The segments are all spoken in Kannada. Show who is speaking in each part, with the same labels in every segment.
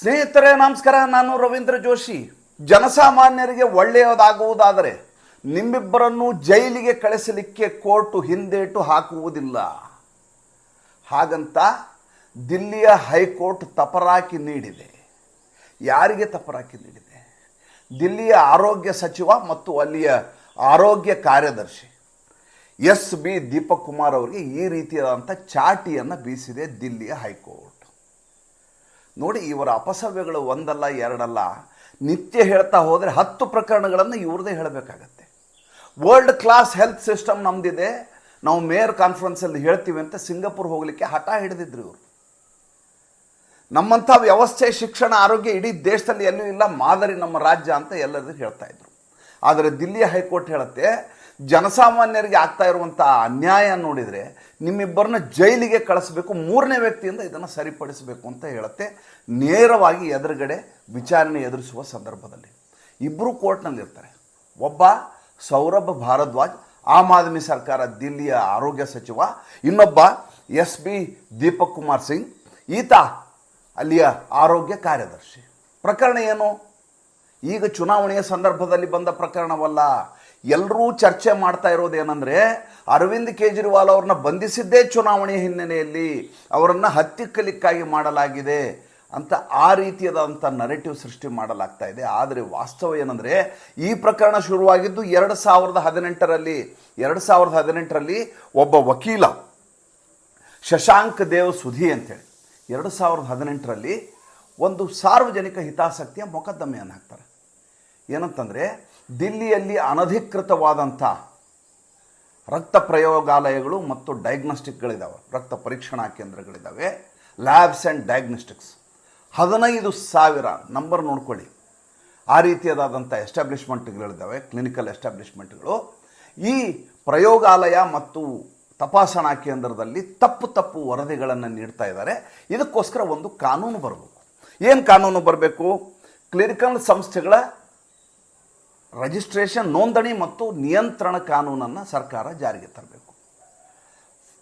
Speaker 1: ಸ್ನೇಹಿತರೆ, ನಮಸ್ಕಾರ. ನಾನು ರವೀಂದ್ರ ಜೋಶಿ. ಜನಸಾಮಾನ್ಯರಿಗೆ ಒಳ್ಳೆಯದಾಗುವುದಾದರೆ ನಿಮ್ಮಿಬ್ಬರನ್ನು ಜೈಲಿಗೆ ಕಳಿಸಲಿಕ್ಕೆ ಕೋರ್ಟು ಹಿಂದೇಟು ಹಾಕುವುದಿಲ್ಲ. ಹಾಗಂತ ದಿಲ್ಲಿಯ ಹೈಕೋರ್ಟ್ ತಪರಾಕಿ ನೀಡಿದೆ. ಯಾರಿಗೆ ತಪರಾಕಿ ನೀಡಿದೆ? ದಿಲ್ಲಿಯ ಆರೋಗ್ಯ ಸಚಿವ ಮತ್ತು ಅಲ್ಲಿಯ ಆರೋಗ್ಯ ಕಾರ್ಯದರ್ಶಿ. ಎಸ್ ಬಿ ದೀಪಕ್ ಕುಮಾರ್ ಅವರಿಗೆ ಈ ರೀತಿಯಾದಂಥ ಚಾಟಿಯನ್ನು ಬೀಸಿದೆ ದಿಲ್ಲಿಯ ಹೈಕೋರ್ಟ್. ನೋಡಿ, ಇವರ ಅಪಸವ್ಯಗಳು ಒಂದಲ್ಲ, ಎರಡಲ್ಲ. ನಿತ್ಯ ಹೇಳ್ತಾ ಹೋದರೆ ಹತ್ತು ಪ್ರಕರಣಗಳನ್ನು ಇವ್ರದೇ ಹೇಳಬೇಕಾಗತ್ತೆ. ವರ್ಲ್ಡ್ ಕ್ಲಾಸ್ ಹೆಲ್ತ್ ಸಿಸ್ಟಮ್ ನಮ್ದಿದೆ. ನಾವು ಮೇಯರ್ ಕಾನ್ಫರೆನ್ಸಲ್ಲಿ ಹೇಳ್ತೀವಿ ಅಂತ ಸಿಂಗಾಪುರ್ ಹೋಗಲಿಕ್ಕೆ ಹಠ ಹಿಡಿದಿದ್ರು ಇವರು. ನಮ್ಮಂಥ ವ್ಯವಸ್ಥೆ, ಶಿಕ್ಷಣ, ಆರೋಗ್ಯ ಇಡೀ ದೇಶದಲ್ಲಿ ಎಲ್ಲೂ ಇಲ್ಲ. ಮಾದರಿ ನಮ್ಮ ರಾಜ್ಯ ಅಂತ ಎಲ್ಲರೂ ಹೇಳ್ತಾ ಇದ್ರು. ಆದರೆ ದಿಲ್ಲಿಯ ಹೈಕೋರ್ಟ್ ಹೇಳುತ್ತೆ ಜನಸಾಮಾನ್ಯರಿಗೆ ಆಗ್ತಾ ಇರುವಂಥ ಅನ್ಯಾಯ ನೋಡಿದರೆ ನಿಮ್ಮಿಬ್ಬರನ್ನ ಜೈಲಿಗೆ ಕಳಿಸ್ಬೇಕು, ಮೂರನೇ ವ್ಯಕ್ತಿಯಿಂದ ಇದನ್ನು ಸರಿಪಡಿಸಬೇಕು ಅಂತ ಹೇಳುತ್ತೆ. ನೇರವಾಗಿ ಎದುರುಗಡೆ ವಿಚಾರಣೆ ಎದುರಿಸುವ ಸಂದರ್ಭದಲ್ಲಿ. ಇಬ್ಬರು ಕೋರ್ಟ್ನಲ್ಲಿರ್ತಾರೆ ಒಬ್ಬ ಸೌರಭ್ ಭಾರದ್ವಾಜ್, ಆಮ್ ಆದ್ಮಿ ಸರ್ಕಾರ ದಿಲ್ಲಿಯ ಆರೋಗ್ಯ ಸಚಿವ. ಇನ್ನೊಬ್ಬ ಎಸ್ ಬಿ ದೀಪಕ್ ಕುಮಾರ್ ಸಿಂಗ್, ಈತ ಅಲ್ಲಿಯ ಆರೋಗ್ಯ ಕಾರ್ಯದರ್ಶಿ. ಪ್ರಕರಣ ಏನು? ಈಗ ಚುನಾವಣೆಯ ಸಂದರ್ಭದಲ್ಲಿ ಬಂದ ಪ್ರಕರಣವಲ್ಲ. ಎಲ್ಲರೂ ಚರ್ಚೆ ಮಾಡ್ತಾ ಇರೋದೇನೆಂದರೆ ಅರವಿಂದ್ ಕೇಜ್ರಿವಾಲ್ ಅವ್ರನ್ನ ಬಂಧಿಸಿದ್ದೇ ಚುನಾವಣೆ ಹಿನ್ನೆಲೆಯಲ್ಲಿ ಅವರನ್ನು ಹತ್ತಿಕ್ಕಲಿಕ್ಕಾಗಿ ಮಾಡಲಾಗಿದೆ ಅಂತ ಆ ರೀತಿಯಾದಂಥ ನರೇಟಿವ್ ಸೃಷ್ಟಿ ಮಾಡಲಾಗ್ತಾ ಇದೆ. ಆದರೆ ವಾಸ್ತವ ಏನಂದರೆ ಈ ಪ್ರಕರಣ ಶುರುವಾಗಿದ್ದು ಎರಡು ಸಾವಿರದ ಹದಿನೆಂಟರಲ್ಲಿ, ಎರಡು ಸಾವಿರದ ಹದಿನೆಂಟರಲ್ಲಿ ಒಬ್ಬ ವಕೀಲ ಶಶಾಂಕ್ ದೇವ್ ಸುಧಿ ಅಂತೇಳಿ, ಎರಡು ಸಾವಿರದ ಹದಿನೆಂಟರಲ್ಲಿ ಒಂದು ಸಾರ್ವಜನಿಕ ಹಿತಾಸಕ್ತಿಯ ಮೊಕದ್ದಮೆಯನ್ನು ಹಾಕ್ತಾರೆ. ಏನಂತಂದರೆ ದಿಲ್ಲಿಯಲ್ಲಿ ಅನಧಿಕೃತವಾದಂಥ ರಕ್ತ ಪ್ರಯೋಗಾಲಯಗಳು ಮತ್ತು ಡಯಾಗ್ನೋಸ್ಟಿಕ್ಗಳಿದ್ದಾವೆ ರಕ್ತ ಪರೀಕ್ಷಣಾ ಕೇಂದ್ರಗಳಿದ್ದಾವೆ ಲ್ಯಾಬ್ಸ್ ಆ್ಯಂಡ್ ಡಯಾಗ್ನೋಸ್ಟಿಕ್ಸ್ ಹದಿನೈದು ಸಾವಿರ ನಂಬರ್ ನೋಡ್ಕೊಳ್ಳಿ. ಆ ರೀತಿಯಾದಂಥ ಎಸ್ಟಾಬ್ಲಿಷ್ಮೆಂಟ್ಗಳಿದ್ದಾವೆ ಕ್ಲಿನಿಕಲ್ ಎಸ್ಟಾಬ್ಲಿಷ್ಮೆಂಟ್ಗಳು. ಈ ಪ್ರಯೋಗಾಲಯ ಮತ್ತು ತಪಾಸಣಾ ಕೇಂದ್ರದಲ್ಲಿ ತಪ್ಪು ತಪ್ಪು ವರದಿಗಳನ್ನು ನೀಡ್ತಾ ಇದ್ದಾರೆ. ಇದಕ್ಕೋಸ್ಕರ ಒಂದು ಕಾನೂನು ಬರಬೇಕು. ಏನು ಕಾನೂನು ಬರಬೇಕು? ಕ್ಲಿನಿಕಲ್ ಸಂಸ್ಥೆಗಳ ರಿಜಿಸ್ಟ್ರೇಷನ್ ನೋಂದಣಿ ಮತ್ತು ನಿಯಂತ್ರಣ ಕಾನೂನನ್ನು ಸರ್ಕಾರ ಜಾರಿಗೆ ತರಬೇಕು.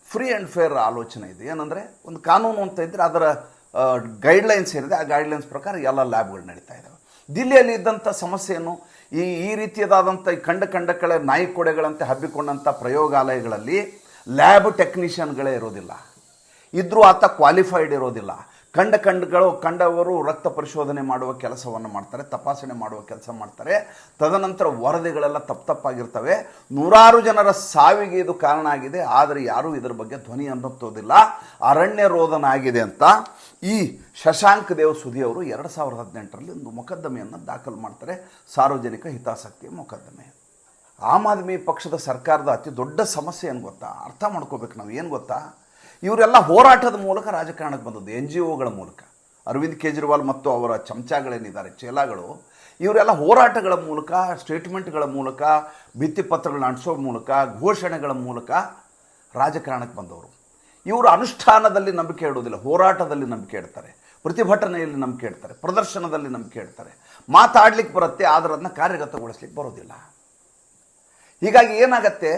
Speaker 1: ಫ್ರೀ ಆ್ಯಂಡ್ ಫೇರ್ ಆಲೋಚನೆ ಇದೆ. ಏನಂದರೆ ಒಂದು ಕಾನೂನು ಅಂತ ಇದ್ದರೆ ಅದರ ಗೈಡ್ಲೈನ್ಸ್ ಏನಿದೆ, ಆ ಗೈಡ್ಲೈನ್ಸ್ ಪ್ರಕಾರ ಎಲ್ಲ ಲ್ಯಾಬ್ಗಳು ನಡೀತಾ ಇದ್ದಾವೆ ದಿಲ್ಲಿಯಲ್ಲಿ ಇದ್ದಂಥ ಸಮಸ್ಯೆಯನ್ನು ಈ ಈ ರೀತಿಯದಾದಂಥ ಈ ಕಂಡ ಕಂಡ ಕಳೆ ನಾಯಿ ಕೊಡೆಗಳಂತೆ ಹಬ್ಬಿಕೊಂಡಂಥ ಪ್ರಯೋಗಾಲಯಗಳಲ್ಲಿ ಲ್ಯಾಬ್ ಟೆಕ್ನಿಷಿಯನ್ಗಳೇ ಇರೋದಿಲ್ಲ. ಇದ್ರೂ ಆತ ಕ್ವಾಲಿಫೈಡ್ ಇರೋದಿಲ್ಲ. ಕಂಡ ಕಂಡಗಳು ಕಂಡವರು ರಕ್ತ ಪರಿಶೋಧನೆ ಮಾಡುವ ಕೆಲಸವನ್ನು ಮಾಡ್ತಾರೆ, ತಪಾಸಣೆ ಮಾಡುವ ಕೆಲಸ ಮಾಡ್ತಾರೆ. ತದನಂತರ ವರದಿಗಳೆಲ್ಲ ತಪ್ಪು ತಪ್ಪಾಗಿರ್ತವೆ. ನೂರಾರು ಜನರ ಸಾವಿಗೆ ಇದು ಕಾರಣ ಆಗಿದೆ. ಆದರೆ ಯಾರೂ ಇದರ ಬಗ್ಗೆ ಧ್ವನಿ ಅನ್ನೋದಿಲ್ಲ ಅರಣ್ಯ ರೋಧನ ಆಗಿದೆ ಅಂತ. ಈ ಶಶಾಂಕ್ ದೇವ್ ಸುಧಿ ಅವರು ಎರಡು ಸಾವಿರದ ಹದಿನೆಂಟರಲ್ಲಿ ಒಂದು ಮೊಕದ್ದಮೆಯನ್ನು ದಾಖಲು ಮಾಡ್ತಾರೆ. ಸಾರ್ವಜನಿಕ ಹಿತಾಸಕ್ತಿಯ ಮೊಕದ್ದಮೆ. ಆಮ್ ಆದ್ಮಿ ಪಕ್ಷದ ಸರ್ಕಾರದ ಅತಿ ದೊಡ್ಡ ಸಮಸ್ಯೆ ಏನು ಗೊತ್ತಾ? ಅರ್ಥ ಮಾಡ್ಕೋಬೇಕು ನಾವು. ಏನು ಗೊತ್ತಾ? ಇವರೆಲ್ಲ ಹೋರಾಟದ ಮೂಲಕ ರಾಜಕಾರಣಕ್ಕೆ ಬಂದದ್ದು ಎನ್ ಜಿ ಒಗಳ ಮೂಲಕ. ಅರವಿಂದ್ ಕೇಜ್ರಿವಾಲ್ ಮತ್ತು ಅವರ ಚಮಚಗಳೇನಿದ್ದಾರೆ, ಚೇಲಾಗಳು, ಇವರೆಲ್ಲ ಹೋರಾಟಗಳ ಮೂಲಕ, ಸ್ಟೇಟ್ಮೆಂಟ್ಗಳ ಮೂಲಕ ಭಿತ್ತಿಪತ್ರಗಳನ್ನ ಅಂಟಿಸೋ ಮೂಲಕ, ಘೋಷಣೆಗಳ ಮೂಲಕ ರಾಜಕಾರಣಕ್ಕೆ ಬಂದವರು. ಇವರು ಅನುಷ್ಠಾನದಲ್ಲಿ ನಂಬಿಕೆ ಇಡೋದಿಲ್ಲ ಹೋರಾಟದಲ್ಲಿ ನಂಬಿಕೆ ಇಡ್ತಾರೆ, ಪ್ರತಿಭಟನೆಯಲ್ಲಿ ನಂಬಿಕೆ ಇಡ್ತಾರೆ, ಪ್ರದರ್ಶನದಲ್ಲಿ ನಂಬಿಕೆ ಇಡ್ತಾರೆ. ಮಾತಾಡ್ಲಿಕ್ಕೆ ಬರುತ್ತೆ, ಆದರೆ ಅದನ್ನ ಕಾರ್ಯಗತಗೊಳಿಸ್ಲಿಕ್ಕೆ ಬರೋದಿಲ್ಲ. ಹೀಗಾಗಿ ಏನಾಗತ್ತೆ?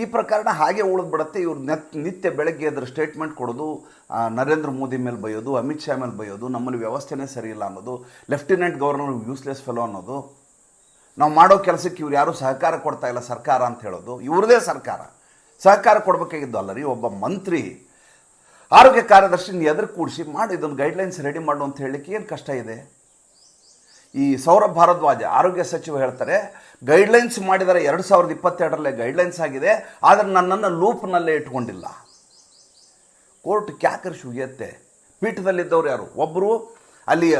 Speaker 1: ಈ ಪ್ರಕರಣ ಹಾಗೆ ಉಳಿದ್ಬಿಡತ್ತೆ. ಇವ್ರು ನೆತ್, ನಿತ್ಯ ಬೆಳಗ್ಗೆ ಅದರ ಸ್ಟೇಟ್ಮೆಂಟ್ ಕೊಡೋದು ನರೇಂದ್ರ ಮೋದಿ ಮೇಲೆ ಬೈಯೋದು, ಅಮಿತ್ ಶಾ ಮೇಲೆ ಬೈಯೋದು, ನಮ್ಮಲ್ಲಿ ವ್ಯವಸ್ಥೆನೇ ಸರಿ ಇಲ್ಲ ಅನ್ನೋದು ಲೆಫ್ಟಿನೆಂಟ್ ಗವರ್ನರ್ ಯೂಸ್ಲೆಸ್ ಫೆಲೋ ಅನ್ನೋದು, ನಾವು ಮಾಡೋ ಕೆಲಸಕ್ಕೆ ಇವ್ರು ಯಾರೂ ಸಹಕಾರ ಕೊಡ್ತಾ ಇಲ್ಲ ಸರ್ಕಾರ ಅಂತ ಹೇಳೋದು, ಇವ್ರದೇ ಸರ್ಕಾರ. ಸಹಕಾರ ಕೊಡಬೇಕಾಗಿದ್ದು ಅಲ್ಲ ರೀ, ಒಬ್ಬ ಮಂತ್ರಿ, ಆರೋಗ್ಯ ಕಾರ್ಯದರ್ಶಿನ ಎದುರು ಕೂಡಿಸಿ ಮಾಡಿ, ಇದನ್ನು ಗೈಡ್ಲೈನ್ಸ್ ರೆಡಿ ಮಾಡು ಅಂತ ಹೇಳಲಿಕ್ಕೆ ಏನು ಕಷ್ಟ ಇದೆ? ಈ ಸೌರಭ್ ಭಾರದ್ವಾಜ ಆರೋಗ್ಯ ಸಚಿವ ಹೇಳ್ತಾರೆ ಗೈಡ್ಲೈನ್ಸ್ ಮಾಡಿದರೆ ಎರಡು ಸಾವಿರದ ಇಪ್ಪತ್ತೆರಡರಲ್ಲೇ ಗೈಡ್ಲೈನ್ಸ್ ಆಗಿದೆ, ಆದರೆ ನನ್ನನ್ನು ಲೂಪ್ನಲ್ಲೇ ಇಟ್ಕೊಂಡಿಲ್ಲ. ಕೋರ್ಟ್ ಕ್ಯಾಕರ್ ಶುಗಿಯತ್ತೆ ಪೀಠದಲ್ಲಿದ್ದವ್ರು ಯಾರು? ಒಬ್ಬರು ಅಲ್ಲಿಯ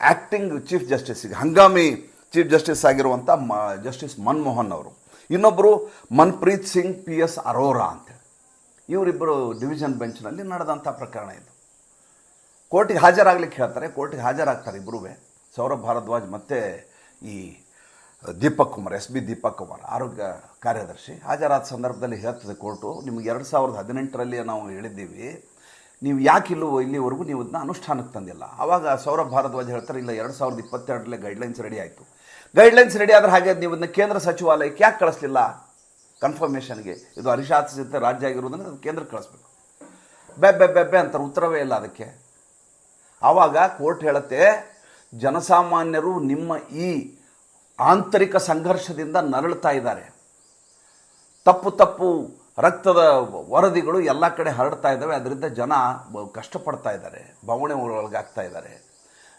Speaker 1: ಆ್ಯಕ್ಟಿಂಗ್ ಚೀಫ್ ಜಸ್ಟಿಸ್ಗೆ ಹಂಗಾಮಿ ಚೀಫ್ ಜಸ್ಟಿಸ್ ಆಗಿರುವಂಥ ಮ ಜಸ್ಟಿಸ್ ಮನ್ಮೋಹನ್ ಅವರು. ಇನ್ನೊಬ್ಬರು ಮನ್ಪ್ರೀತ್ ಸಿಂಗ್ ಪಿ ಎಸ್ ಅರೋರಾ ಅಂತೇಳಿ ಇವರಿಬ್ಬರು ಡಿವಿಷನ್ ಬೆಂಚ್ನಲ್ಲಿ ನಡೆದಂಥ ಪ್ರಕರಣ ಇದು. ಕೋರ್ಟಿಗೆ ಹಾಜರಾಗ್ಲಿಕ್ಕೆ ಹೇಳ್ತಾರೆ, ಕೋರ್ಟಿಗೆ ಹಾಜರಾಗ್ತಾರೆ ಇಬ್ಬರೂ ಸೌರಭ್ ಭಾರದ್ವಾಜ್ ಮತ್ತು ಈ ದೀಪಕ್ ಕುಮಾರ್, ಎಸ್ ಬಿ ದೀಪಕ್ ಕುಮಾರ್, ಆರೋಗ್ಯ ಕಾರ್ಯದರ್ಶಿ, ಹಾಜರಾದ ಸಂದರ್ಭದಲ್ಲಿ ಹೇಳ್ತದೆ ಕೋರ್ಟು, ನಿಮ್ಗೆ ಎರಡು ಸಾವಿರದ ಹದಿನೆಂಟರಲ್ಲಿ ನಾವು ಹೇಳಿದ್ದೀವಿ, ನೀವು ಯಾಕೆ ಇಲ್ಲೂ ಇಲ್ಲಿವರೆಗೂ ನೀವು ಇದನ್ನ ಅನುಷ್ಠಾನಕ್ಕೆ ತಂದಿಲ್ಲ? ಆವಾಗ ಸೌರಭ್ ಭಾರದ್ವಾಜ್ ಹೇಳ್ತಾರೆ, ಇಲ್ಲ ಎರಡು ಸಾವಿರದ ಇಪ್ಪತ್ತೆರಡರಲ್ಲೇ ಗೈಡ್ಲೈನ್ಸ್ ರೆಡಿ ಆಯಿತು. ಗೈಡ್ಲೈನ್ಸ್ ರೆಡಿ ಆದ್ರೆ ಹಾಗೆ ನೀವು ಇದನ್ನ ಕೇಂದ್ರ ಸಚಿವಾಲಯಕ್ಕೆ ಯಾಕೆ ಕಳಿಸ್ಲಿಲ್ಲ? ಕನ್ಫರ್ಮೇಷನ್ಗೆ ಇದು ಅರಿಶಾಸಿತ ರಾಜ್ಯ ಆಗಿರೋದನ್ನು ಅದು ಕೇಂದ್ರಕ್ಕೆ ಕಳಿಸ್ಬೇಕು. ಬೆಬ್ಬೆ ಬೆಬ್ಬೆ ಅಂತಾರೆ, ಉತ್ತರವೇ ಇಲ್ಲ ಅದಕ್ಕೆ. ಆವಾಗ ಕೋರ್ಟ್ ಹೇಳುತ್ತೆ ಜನಸಾಮಾನ್ಯರು ನಿಮ್ಮ ಈ ಆಂತರಿಕ ಸಂಘರ್ಷದಿಂದ ನರಳುತ್ತಾ ಇದ್ದಾರೆ. ತಪ್ಪು ತಪ್ಪು ರಕ್ತದ ವರದಿಗಳು ಎಲ್ಲ ಕಡೆ ಹರಡ್ತಾ ಇದ್ದಾವೆ. ಅದರಿಂದ ಜನ ಕಷ್ಟಪಡ್ತಾ ಇದ್ದಾರೆ. ಬವಣೆ ಒಳಗಾಗ್ತಾ ಇದ್ದಾರೆ.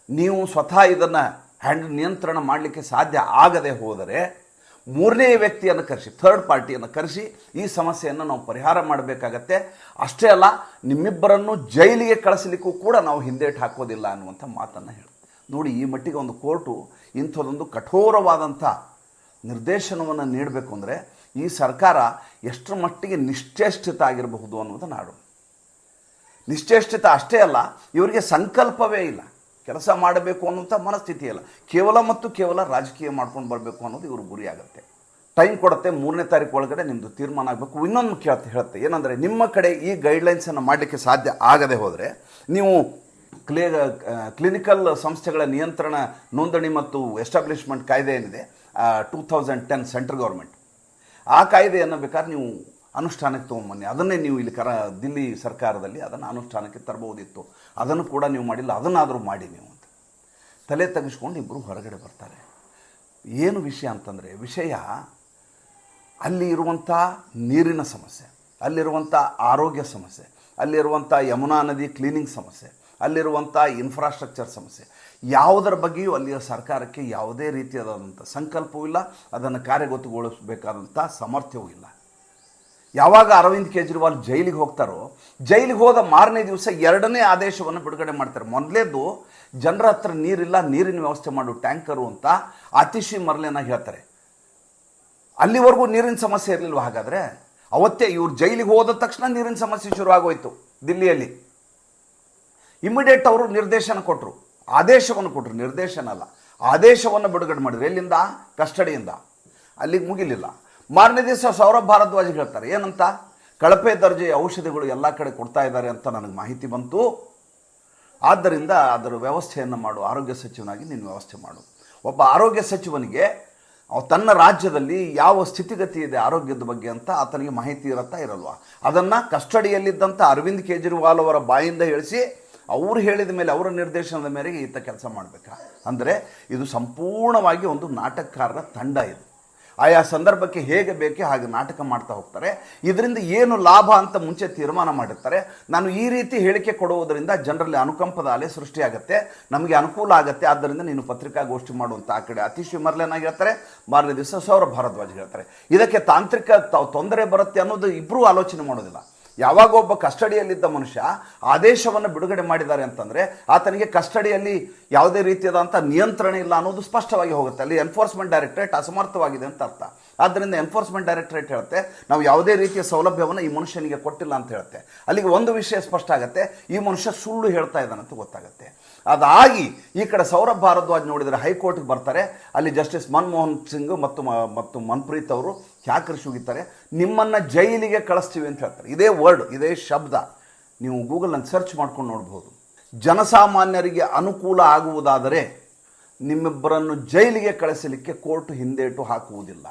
Speaker 1: ನೀವು ಸ್ವತಃ ಇದನ್ನು ಹ್ಯಾಂಡಲ್ ನಿಯಂತ್ರಣ ಮಾಡಲಿಕ್ಕೆ ಸಾಧ್ಯ ಆಗದೆ ಹೋದರೆ ಮೂರನೇ ವ್ಯಕ್ತಿಯನ್ನು ಕರೆಸಿ, ಥರ್ಡ್ ಪಾರ್ಟಿಯನ್ನು ಕರೆಸಿ, ಈ ಸಮಸ್ಯೆಯನ್ನು ನಾವು ಪರಿಹಾರ ಮಾಡಬೇಕಾಗತ್ತೆ. ಅಷ್ಟೇ ಅಲ್ಲ, ನಿಮ್ಮಿಬ್ಬರನ್ನು ಜೈಲಿಗೆ ಕಳಿಸಲಿಕ್ಕೂ ಕೂಡ ನಾವು ಹಿಂದೇಟು ಹಾಕೋದಿಲ್ಲ ಅನ್ನುವಂಥ ಮಾತನ್ನು ಹೇಳಿ ನೋಡಿ, ಈ ಮಟ್ಟಿಗೆ ಒಂದು ಕೋರ್ಟು ಇಂಥದ್ದೊಂದು ಕಠೋರವಾದಂಥ ನಿರ್ದೇಶನವನ್ನು ನೀಡಬೇಕು ಅಂದರೆ ಈ ಸರ್ಕಾರ ಎಷ್ಟರ ಮಟ್ಟಿಗೆ ನಿಶ್ಚೇಷ್ಟಿತ ಆಗಿರಬಹುದು ಅನ್ನೋದು ನಾಡು. ನಿಶ್ಚೇಷ್ಟಿತ ಅಷ್ಟೇ ಅಲ್ಲ, ಇವರಿಗೆ ಸಂಕಲ್ಪವೇ ಇಲ್ಲ. ಕೆಲಸ ಮಾಡಬೇಕು ಅನ್ನುವಂಥ ಮನಸ್ಥಿತಿ ಇಲ್ಲ. ಕೇವಲ ಮತ್ತು ಕೇವಲ ರಾಜಕೀಯ ಮಾಡ್ಕೊಂಡು ಬರಬೇಕು ಅನ್ನೋದು ಇವ್ರ ಗುರಿ ಆಗುತ್ತೆ ಟೈಮ್ ಕೊಡುತ್ತೆ, ಮೂರನೇ ತಾರೀಕು ಒಳಗಡೆ ನಿಮ್ಮದು ತೀರ್ಮಾನ ಆಗಬೇಕು. ಇನ್ನೊಂದು ಕೇಳ್ತೆ ಹೇಳುತ್ತೆ. ಏನಂದರೆ, ನಿಮ್ಮ ಕಡೆ ಈ ಗೈಡ್ಲೈನ್ಸನ್ನು ಮಾಡಲಿಕ್ಕೆ ಸಾಧ್ಯ ಆಗದೆ ಹೋದರೆ, ನೀವು ಕ್ಲೇ ಕ್ಲಿನಿಕಲ್ ಸಂಸ್ಥೆಗಳ ನಿಯಂತ್ರಣ ನೋಂದಣಿ ಮತ್ತು ಎಸ್ಟಾಬ್ಲಿಷ್ಮೆಂಟ್ ಕಾಯ್ದೆ ಏನಿದೆ two thousand ten central government. ಆ ಕಾಯ್ದೆಯನ್ನು ಬೇಕಾದ್ರೆ ನೀವು ಅನುಷ್ಠಾನಕ್ಕೆ ತೊಗೊಂಬನ್ನಿ. ಅದನ್ನೇ ನೀವು ಇಲ್ಲಿ ಕರ, ದಿಲ್ಲಿ ಸರ್ಕಾರದಲ್ಲಿ ಅದನ್ನು ಅನುಷ್ಠಾನಕ್ಕೆ ತರಬಹುದಿತ್ತು. ಅದನ್ನು ಕೂಡ ನೀವು ಮಾಡಿಲ್ಲ, ಅದನ್ನಾದರೂ ಮಾಡಿ ನೀವು ಅಂತ. ತಲೆ ತೆಗೆಸ್ಕೊಂಡು ಇಬ್ಬರು ಹೊರಗಡೆ ಬರ್ತಾರೆ. ಏನು ವಿಷಯ ಅಂತಂದರೆ, ವಿಷಯ ಅಲ್ಲಿ ಇರುವಂಥ ನೀರಿನ ಸಮಸ್ಯೆ ಅಲ್ಲಿರುವಂಥ ಆರೋಗ್ಯ ಸಮಸ್ಯೆ ಅಲ್ಲಿರುವಂಥ ಯಮುನಾ ನದಿ ಕ್ಲೀನಿಂಗ್ ಸಮಸ್ಯೆ ಅಲ್ಲಿರುವಂಥ ಇನ್ಫ್ರಾಸ್ಟ್ರಕ್ಚರ್ ಸಮಸ್ಯೆ. ಯಾವುದರ ಬಗ್ಗೆಯೂ ಅಲ್ಲಿಯ ಸರ್ಕಾರಕ್ಕೆ ಯಾವುದೇ ರೀತಿಯಾದಂಥ ಸಂಕಲ್ಪವೂ ಇಲ್ಲ, ಅದನ್ನು ಕಾರ್ಯಗತಗೊಳಿಸಬೇಕಾದಂಥ ಸಾಮರ್ಥ್ಯವೂ ಇಲ್ಲ. ಯಾವಾಗ ಅರವಿಂದ್ ಕೇಜ್ರಿವಾಲ್ ಜೈಲಿಗೆ ಹೋಗ್ತಾರೋ, ಜೈಲಿಗೆ ಹೋದ ಮಾರನೇ ದಿವಸ ಎರಡನೇ ಆದೇಶವನ್ನು ಬಿಡುಗಡೆ ಮಾಡ್ತಾರೆ. ಮೊದಲೇದು ಜನರ ಹತ್ರ ನೀರಿಲ್ಲ, ನೀರಿನ ವ್ಯವಸ್ಥೆ ಮಾಡು, ಟ್ಯಾಂಕರು ಅಂತ ಅತಿಶಿ ಮರಲೇನ ಹೇಳ್ತಾರೆ. ಅಲ್ಲಿವರೆಗೂ ನೀರಿನ ಸಮಸ್ಯೆ ಇರಲಿಲ್ವ? ಹಾಗಾದರೆ ಅವತ್ತೇ ಇವ್ರು ಜೈಲಿಗೆ ಹೋದ ತಕ್ಷಣ ನೀರಿನ ಸಮಸ್ಯೆ ಶುರು ಆಗೋಯ್ತು ದಿಲ್ಲಿಯಲ್ಲಿ. ಇಮಿಡಿಯೇಟ್ ಅವರು ನಿರ್ದೇಶನ ಕೊಟ್ಟರು ಆದೇಶವನ್ನು ಕೊಟ್ಟರು ನಿರ್ದೇಶನ ಅಲ್ಲ. ಆದೇಶವನ್ನು ಬಿಡುಗಡೆ ಮಾಡಿದ್ರು. ಎಲ್ಲಿಂದ? ಕಸ್ಟಡಿಯಿಂದ. ಅಲ್ಲಿಗೆ ಮುಗಿಲಿಲ್ಲ. ಮಾರನೇ ದಿವಸ ಸೌರಭ್ ಭಾರದ್ವಾಜ್ ಹೇಳ್ತಾರೆ, ಏನಂತ? ಕಳಪೆ ದರ್ಜೆಯ ಔಷಧಿಗಳು ಎಲ್ಲ ಕಡೆ ಕೊಡ್ತಾ ಇದ್ದಾರೆ ಅಂತ ನನಗೆ ಮಾಹಿತಿ ಬಂತು. ಆದ್ದರಿಂದ ಅದರ ವ್ಯವಸ್ಥೆಯನ್ನು ಮಾಡು. ಆರೋಗ್ಯ ಸಚಿವನಾಗಿ ನೀನು ವ್ಯವಸ್ಥೆ ಮಾಡು. ಒಬ್ಬ ಆರೋಗ್ಯ ಸಚಿವನಿಗೆ ತನ್ನ ರಾಜ್ಯದಲ್ಲಿ ಯಾವ ಸ್ಥಿತಿಗತಿ ಇದೆ ಆರೋಗ್ಯದ ಬಗ್ಗೆ ಅಂತ ಆತನಿಗೆ ಮಾಹಿತಿ ಇರುತ್ತಾ ಇರಲ್ವಾ? ಅದನ್ನು ಕಸ್ಟಡಿಯಲ್ಲಿದ್ದಂಥ ಅರವಿಂದ್ ಕೇಜ್ರಿವಾಲ್ ಅವರ ಬಾಯಿಂದ ಹೇಳಿಸಿ ಅವರು ಹೇಳಿದ ಮೇಲೆ ಅವರ ನಿರ್ದೇಶನದ ಮೇರೆಗೆ ಈತ ಕೆಲಸ ಮಾಡಬೇಕಾ? ಅಂದರೆ ಇದು ಸಂಪೂರ್ಣವಾಗಿ ಒಂದು ನಾಟಕಕಾರರ ತಂಡ ಇದು. ಆಯಾ ಸಂದರ್ಭಕ್ಕೆ ಹೇಗೆ ಬೇಕೇ ಹಾಗೆ ನಾಟಕ ಮಾಡ್ತಾ ಹೋಗ್ತಾರೆ. ಇದರಿಂದ ಏನು ಲಾಭ ಅಂತ ಮುಂಚೆ ತೀರ್ಮಾನ ಮಾಡಿರ್ತಾರೆ. ನಾನು ಈ ರೀತಿ ಹೇಳಿಕೆ ಕೊಡುವುದರಿಂದ ಜನರಲ್ಲಿ ಅನುಕಂಪದ ಅಲೆ ಸೃಷ್ಟಿಯಾಗುತ್ತೆ. ನಮಗೆ ಅನುಕೂಲ ಆಗುತ್ತೆ. ಆದ್ದರಿಂದ ನೀನು ಪತ್ರಿಕಾಗೋಷ್ಠಿ ಮಾಡುವಂಥ ಆ ಕಡೆ ವಿಮರ್ಲೆನಾಗಿ ಹೇಳ್ತಾರೆ. ಮಾರನೇ ದಿವಸ ಸೌರ ಭಾರದ್ವಾಜ್ ಹೇಳ್ತಾರೆ. ಇದಕ್ಕೆ ತಾಂತ್ರಿಕ ತೊಂದರೆ ಬರುತ್ತೆ ಅನ್ನೋದು ಇಬ್ಬರೂ ಆಲೋಚನೆ ಮಾಡೋದಿಲ್ಲ. ಯಾವಾಗ ಒಬ್ಬ ಕಸ್ಟಡಿಯಲ್ಲಿದ್ದ ಮನುಷ್ಯ ಆದೇಶವನ್ನು ಬಿಡುಗಡೆ ಮಾಡಿದ್ದಾರೆ ಅಂತಂದರೆ ಆತನಿಗೆ ಕಸ್ಟಡಿಯಲ್ಲಿ ಯಾವುದೇ ರೀತಿಯಾದಂಥ ನಿಯಂತ್ರಣ ಇಲ್ಲ ಅನ್ನೋದು ಸ್ಪಷ್ಟವಾಗಿ ಹೋಗುತ್ತೆ. ಅಲ್ಲಿ ಎನ್ಫೋರ್ಸ್ಮೆಂಟ್ ಡೈರೆಕ್ಟರೇಟ್ ಅಸಮರ್ಥವಾಗಿದೆ ಅಂತ ಅರ್ಥ. ಆದ್ದರಿಂದ ಎನ್ಫೋರ್ಸ್ಮೆಂಟ್ ಡೈರೆಕ್ಟರೇಟ್ ಹೇಳುತ್ತೆ, ನಾವು ಯಾವುದೇ ರೀತಿಯ ಸೌಲಭ್ಯವನ್ನು ಈ ಮನುಷ್ಯನಿಗೆ ಕೊಟ್ಟಿಲ್ಲ ಅಂತ ಹೇಳುತ್ತೆ. ಅಲ್ಲಿಗೆ ಒಂದು ವಿಷಯ ಸ್ಪಷ್ಟ ಆಗುತ್ತೆ, ಈ ಮನುಷ್ಯ ಸುಳ್ಳು ಹೇಳ್ತಾ ಇದ್ದಾನೆ ಅಂತ ಗೊತ್ತಾಗುತ್ತೆ. ಅದಾಗಿ ಈ ಕಡೆ ಸೌರಭ್ ಭಾರದ್ವಾಜ್ ನೋಡಿದರೆ ಹೈಕೋರ್ಟ್ಗೆ ಬರ್ತಾರೆ. ಅಲ್ಲಿ ಜಸ್ಟಿಸ್ ಮನಮೋಹನ್ ಸಿಂಗ್ ಮತ್ತು ಮತ್ತು ಮನ್ಪ್ರೀತ್ ಅವರು ಹ್ಯಾಕರ್ಸ್ ಸುಗಿತಾರೆ ನಿಮ್ಮನ್ನು ಜೈಲಿಗೆ ಕಳಿಸ್ತೀವಿ ಅಂತ ಹೇಳ್ತಾರೆ. ಇದೇ ವರ್ಡ್ ಇದೇ ಶಬ್ದ. ನೀವು ಗೂಗಲ್ನಲ್ಲಿ ಸರ್ಚ್ ಮಾಡ್ಕೊಂಡು ನೋಡ್ಬೋದು. ಜನಸಾಮಾನ್ಯರಿಗೆ ಅನುಕೂಲ ಆಗುವುದಾದರೆ ನಿಮ್ಮಿಬ್ಬರನ್ನು ಜೈಲಿಗೆ ಕಳಿಸಲಿಕ್ಕೆ ಕೋರ್ಟ್ ಹಿಂದೇಟು ಹಾಕುವುದಿಲ್ಲ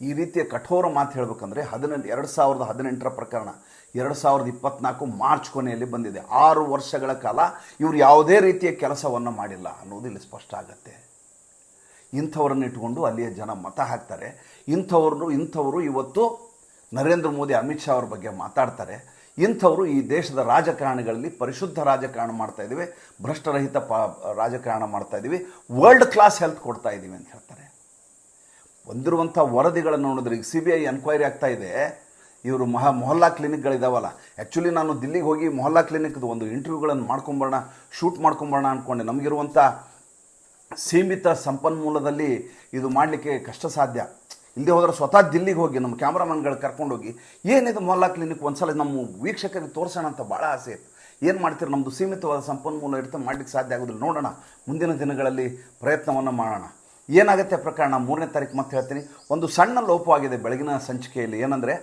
Speaker 1: ಈ ರೀತಿಯ ಕಠೋರ ಮಾತು ಹೇಳಬೇಕಂದ್ರೆ ಹದಿನೆಂಟು, ಎರಡು ಸಾವಿರದ ಹದಿನೆಂಟರ ಪ್ರಕರಣ, ಎರಡು ಸಾವಿರದ ಇಪ್ಪತ್ನಾಲ್ಕು ಮಾರ್ಚ್ ಕೊನೆಯಲ್ಲಿ ಬಂದಿದೆ. ಆರು ವರ್ಷಗಳ ಕಾಲ ಇವರು ಯಾವುದೇ ರೀತಿಯ ಕೆಲಸವನ್ನು ಮಾಡಿಲ್ಲ ಅನ್ನೋದು ಇಲ್ಲಿ ಸ್ಪಷ್ಟ ಆಗುತ್ತೆ. ಇಂಥವ್ರನ್ನ ಇಟ್ಕೊಂಡು ಅಲ್ಲಿಯ ಜನ ಮತ ಹಾಕ್ತಾರೆ. ಇಂಥವ್ರನ್ನು, ಇಂಥವರು ಇವತ್ತು ನರೇಂದ್ರ ಮೋದಿ, ಅಮಿತ್ ಶಾ ಅವ್ರ ಬಗ್ಗೆ ಮಾತಾಡ್ತಾರೆ. ಇಂಥವರು ಈ ದೇಶದ ರಾಜಕಾರಣಿಗಳಲ್ಲಿ ಪರಿಶುದ್ಧ ರಾಜಕಾರಣ ಮಾಡ್ತಾ ಇದ್ದೀವಿ, ಭ್ರಷ್ಟರಹಿತ ಪ, ರಾಜಕಾರಣ ಮಾಡ್ತಾ ಇದ್ದೀವಿ ವರ್ಲ್ಡ್ ಕ್ಲಾಸ್ ಹೆಲ್ತ್ ಕೊಡ್ತಾ ಇದ್ದೀವಿ ಅಂತ ಹೇಳ್ತಾರೆ. ಬಂದಿರುವಂಥ ವರದಿಗಳನ್ನು ನೋಡಿದ್ರೆ ಈಗ ಸಿ ಬಿ ಐ ಎನ್ಕ್ವೈರಿ ಆಗ್ತಾ ಇದೆ. ಇವರು ಮಹಾ ಮೊಹಲ್ಲಾ ಕ್ಲಿನಿಕ್ಗಳಿದಾವಲ್ಲ ಆ್ಯಕ್ಚುಲಿ ನಾನು ದಿಲ್ಲಿಗೆ ಹೋಗಿ ಮೊಹಲ್ಲಾ ಕ್ಲಿನಿಕ್ದು ಒಂದು ಇಂಟರ್ವ್ಯೂಗಳನ್ನು ಮಾಡ್ಕೊಂಬರೋಣ ಶೂಟ್ ಮಾಡ್ಕೊಂಬರೋಣ ಅಂದ್ಕೊಂಡೆ ನಮಗಿರುವಂಥ ಸೀಮಿತ ಸಂಪನ್ಮೂಲದಲ್ಲಿ ಇದು ಮಾಡಲಿಕ್ಕೆ ಕಷ್ಟ ಸಾಧ್ಯ ಇಲ್ಲದೆ ಹೋದರೆ ಸ್ವತಃ ದಿಲ್ಲಿಗೆ ಹೋಗಿ, ನಮ್ಮ ಕ್ಯಾಮ್ರಾಮನ್ಗಳು ಕರ್ಕೊಂಡೋಗಿ ಏನಿದು ಮೊಹಲ್ಲಾ ಕ್ಲಿನಿಕ್ ಒಂದ್ಸಲ ನಮ್ಮ ವೀಕ್ಷಕರಿಗೆ ತೋರಿಸೋಣ ಅಂತ ಭಾಳ ಆಸೆ ಇತ್ತು. ಏನು ಮಾಡ್ತೀರಿ? ನಮ್ಮದು ಸೀಮಿತವಾದ ಸಂಪನ್ಮೂಲ ಇರುತ್ತೆ ಮಾಡಲಿಕ್ಕೆ ಸಾಧ್ಯ ಆಗೋದಿಲ್ಲ. ನೋಡೋಣ, ಮುಂದಿನ ದಿನಗಳಲ್ಲಿ ಪ್ರಯತ್ನವನ್ನು ಮಾಡೋಣ. ಏನಾಗುತ್ತೆ ಪ್ರಕರಣ? ಮೂರನೇ ತಾರೀಕು ಮತ್ತೆ ಹೇಳ್ತೀನಿ. ಒಂದು ಸಣ್ಣ ಲೋಪವಾಗಿದೆ ಬೆಳಗಿನ ಸಂಚಿಕೆಯಲ್ಲಿ. ಏನಂದರೆ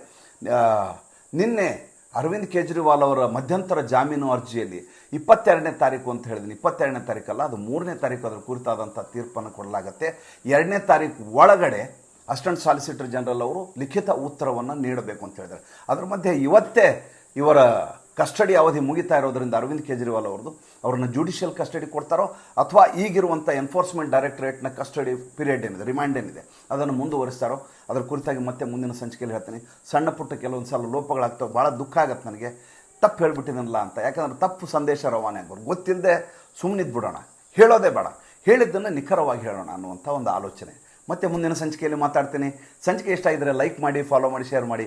Speaker 1: ನಿನ್ನೆ ಅರವಿಂದ್ ಕೇಜ್ರಿವಾಲ್ ಅವರ ಮಧ್ಯಂತರ ಜಾಮೀನು ಅರ್ಜಿಯಲ್ಲಿ ಇಪ್ಪತ್ತೆರಡನೇ ತಾರೀಕು ಅಂತ ಹೇಳಿದ್ದೀನಿ ಇಪ್ಪತ್ತೆರಡನೇ ತಾರೀಕಲ್ಲ, ಅದು ಮೂರನೇ ತಾರೀಕು ಅದರ ಕುರಿತಾದಂಥ ತೀರ್ಪನ್ನು ಕೊಡಲಾಗತ್ತೆ. ಎರಡನೇ ತಾರೀಕು ಒಳಗಡೆ ಅಸಿಸ್ಟೆಂಟ್ ಸಾಲಿಸಿಟರ್ ಜನರಲ್ ಅವರು ಲಿಖಿತ ಉತ್ತರವನ್ನು ನೀಡಬೇಕು ಅಂತ ಹೇಳಿದ್ದಾರೆ. ಅದ್ರ ಮಧ್ಯೆ ಇವತ್ತೇ ಇವರ ಕಸ್ಟಡಿ ಅವಧಿ ಮುಗಿತಾ ಇರೋದ್ರಿಂದ ಅರವಿಂದ್ ಕೇಜ್ರಿವಾಲ್ ಅವ್ರದ್ದು, ಅವ್ರನ್ನ ಜುಡಿಷಿಯಲ್ ಕಸ್ಟಡಿ ಕೊಡ್ತಾರೋ ಅಥವಾ ಈಗಿರುವಂಥ ಎನ್ಫೋರ್ಸ್ಮೆಂಟ್ ಡೈರೆಕ್ಟರೇಟ್ನ ಕಸ್ಟಡಿ ಪೀರಿಯಡ್ ಏನಿದೆ ರಿಮ್ಯಾಂಡ್ ಏನಿದೆ, ಅದನ್ನು ಮುಂದುವರಿಸ್ತಾರೋ, ಅದರ ಕುರಿತಾಗಿ ಮತ್ತೆ ಮುಂದಿನ ಸಂಚಿಕೆಯಲ್ಲಿ ಹೇಳ್ತೀನಿ. ಸಣ್ಣ ಪುಟ್ಟ ಕೆಲವೊಂದು ಸಲ ಲೋಪಗಳಾಗ್ತವೆ ಭಾಳ ದುಃಖ ಆಗುತ್ತೆ ನನಗೆ. ತಪ್ಪು ಹೇಳ್ಬಿಟ್ಟಿನಲ್ಲ ಅಂತ, ಯಾಕಂದ್ರೆ ತಪ್ಪು ಸಂದೇಶ ರವಾನೆ ಆಗೋರು. ಗೊತ್ತಿಲ್ಲದೆ ಸುಮ್ಮನಿದ್ದು ಬಿಡೋಣ. ಹೇಳೋದೇ ಬೇಡ. ಹೇಳಿದ್ದನ್ನು ನಿಖರವಾಗಿ ಹೇಳೋಣ ಅನ್ನುವಂಥ ಒಂದು ಆಲೋಚನೆ. ಮತ್ತೆ ಮುಂದಿನ ಸಂಚಿಕೆಯಲ್ಲಿ ಮಾತಾಡ್ತೀನಿ. ಸಂಚಿಕೆ ಇಷ್ಟ ಇದ್ದರೆ ಲೈಕ್ ಮಾಡಿ ಫಾಲೋ ಮಾಡಿ ಶೇರ್ ಮಾಡಿ.